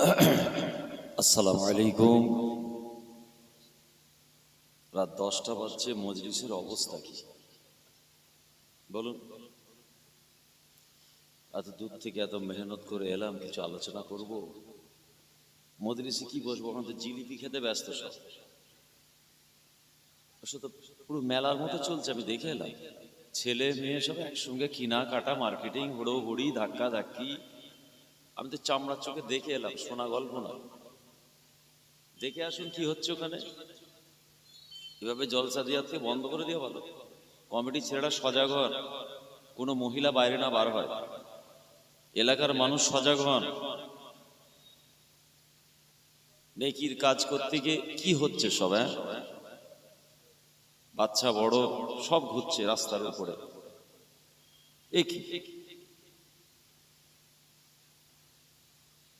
আসসালামু আলাইকুম। রাত দশটা বাজছে, মজলিসের অবস্থা কি? বলুন। এত দূর থেকে এত মেহনত করে এলাম, কিছু আলোচনা করব? মজলিসে কি বসবো? ওখানে তো জিলিপি খেতে ব্যস্ত সব। তো পুরো মেলার মতো চলছে, আমি দেখে এলাম। ছেলে, মেয়ে সব একসঙ্গে কিনা কাটা মার্কেটিং হুড়ো হুড়ি ধাক্কা ধাক্কি আমি তো চামড়ার চোখে দেখে এলাম শোনা গল্প নয়। দেখে আসুন কি হচ্ছে ওখানে। এভাবে জলসা দিয়াকে বন্ধ করে দেওয়া ভালো। কমিটি ছেলেরা সজাগ হন। কোনো মহিলা বাইরে না বার হয়। এলাকার মানুষ সজাগ হন। নেকির কাজ করতে গিয়ে কি হচ্ছে সব হ্যাঁ? বাচ্চা, বড়, সব ঘুরছে রাস্তার উপরে। এ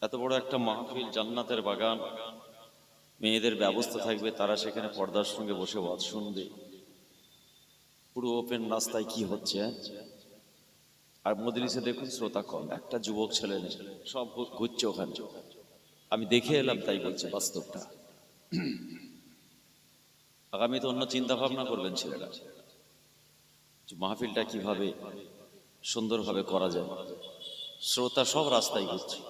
এত বড় একটা মাহফিল, জান্নাতের বাগান। মেয়েদের ব্যবস্থা থাকবে, তারা সেখানে পর্দার সঙ্গে বসে ওয়াজ শুনবে। পুরো ওপেন রাস্তায় কি হচ্ছে? আর মদিনিসে দেখুন, শ্রোতা কম। একটা যুবক ছেলে সব ঘুরছে ওখানে। আমি দেখে এলাম, তাই বলছে বাস্তবটা। আগামীতে অন্য চিন্তা ভাবনা করবেন ছেলেরা। মাহফিলটা কীভাবে সুন্দরভাবে করা যায়। শ্রোতা সব রাস্তায় ঘুরছে।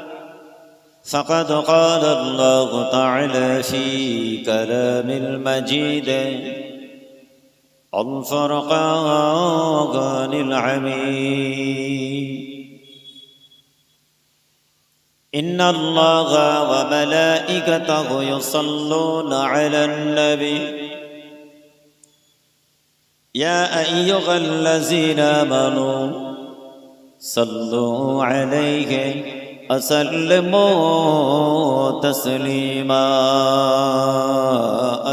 فقد قال الله تعالى في كلام المجيد الفرقان العميد إن الله وملائكته يصلون على النبي. يا أيها الذين آمنوا صلوا عليه. وسلموا تسليما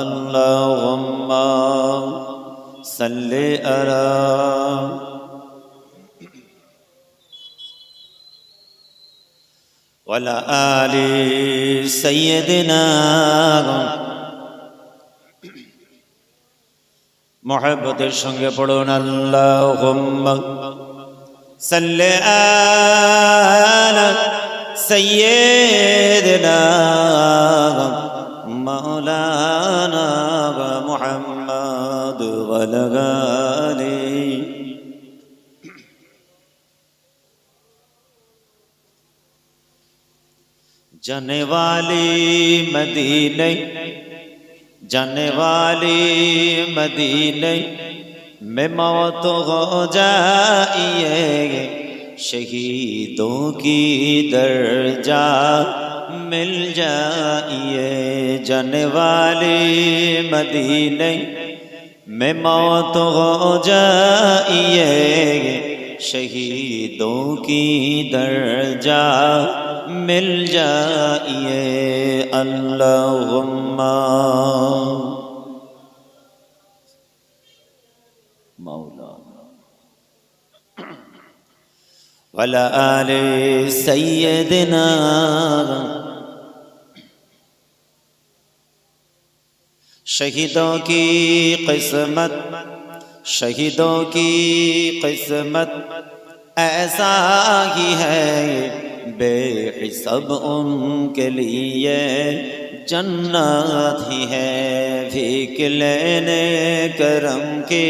اللهم صل على وعلى آل سيدنا محبتের সঙ্গে পড়ুন আল্লাহুম্মা সাল্লি আলা سيدنا مولانا محمد والغالي جانے والی مدینے جانے والی مدینے میں موت ہو جائیے شہیدوں کی درجہ مل جائیے جن والے مدینے میں موت ہو جائیے شہیدوں کی درجہ مل جائیے اللہم وعلى آل سيدنا شہیدوں کی قسمت شہیدوں کی قسمت ایسا ہی ہے بے حساب ان کے لیے جنت ہی ہے بھیک لینے کرم کے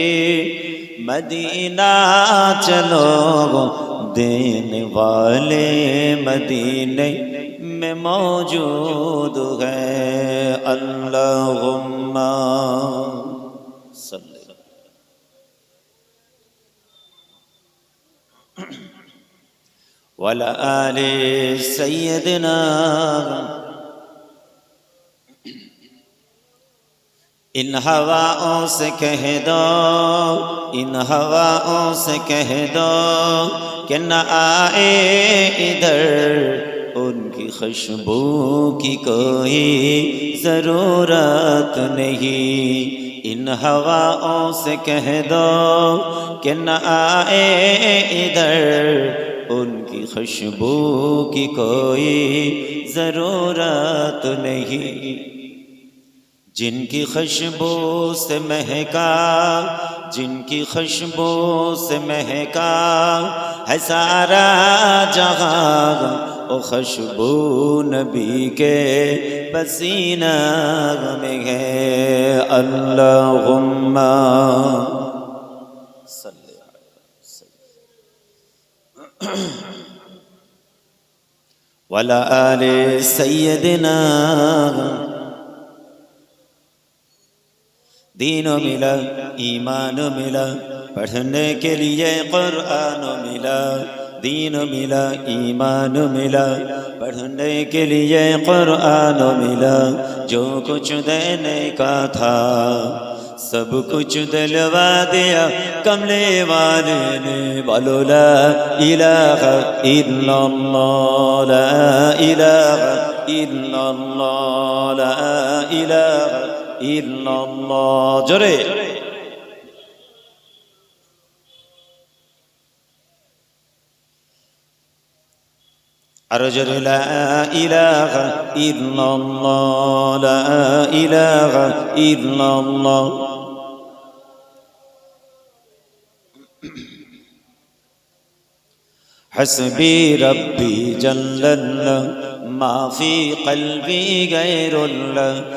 مدینہ چلو देने वाले मदीने में मौजूद है अल्लाहुम्मा सल्ली वला आले सैयदना ان ہواؤں سے کہہ دو، ان ہواؤں سے کہہ دو کہ نہ آئے ادھر ان کی خوشبو کی کوئی ضرورت نہیں۔ ان ہواؤں سے کہہ دو کہ نہ آئے ادھر ان کی خوشبو کی کوئی ضرورت نہیں۔ جن کی خوشبو سے مہکا، جن کی خوشبو سے مہکا، ہے سارا جہاں او خوشبو نبی کے پسینہ میں ہے۔ اللہم اللہ علیہ وسلم۔ ولا آل دین ملا ایمان ملا، پڑھنے کے لیے قرآن ملا دین ملا ایمان ملا، پڑھنے کے لیے قرآن ملا، جو کچھ دینے کا تھا، سب کچھ دلوا دیا، کملے والے نے بولو، لا الہ الا اللہ، لا الہ الا اللہ، لا الہ ইল্লাল্লাহ জোরে আরো জোরে লা ইলাহা ইল্লাল্লাহ লা ইলাহা ইল্লাল্লাহ حسبي ربي جل الله ما في قلبي غير الله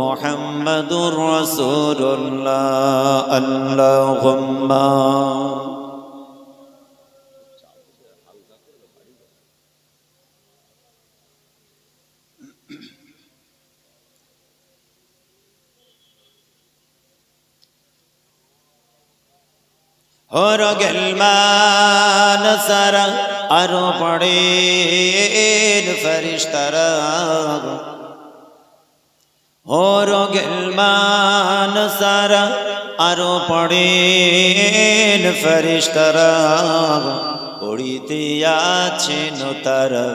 محمد رسول الله. اللهم හොරගෙල් මානසර අරුපඩේ ෆරිෂ්තරා ফরিস্তারা হরগেল মানসারা আরও পড়েন ফরিস্তারা পড়িতে আছেন তারা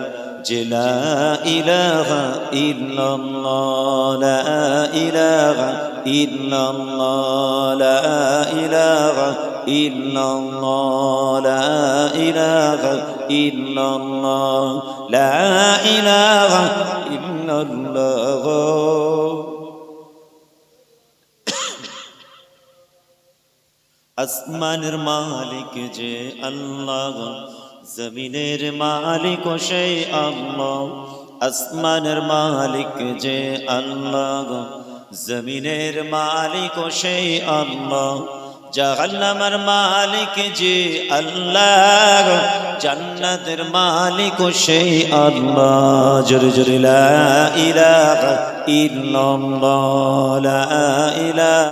জেলা ইলাহা ইল্লাল্লাহ লা ইলাহা ইল্লাল্লাহ লা ইলাহা ইল্লাল্লাহ লা ইলাহা ইল্লাল্লাহ লা আসমানের মালিক যে আল্লাহ, জমিনের মালিক সেই আল্লাহ। আসমানের মালিক যে আল্লাহ, জমিনের মালিক সেই আল্লাহ। জাহান্নামের মালিক যে আল্লাহ, জান্নাতের মালিক সেই আল্লাহ। জোরে জোরে, লা ইলাহা ইল্লাল্লাহ, লা ইলাহা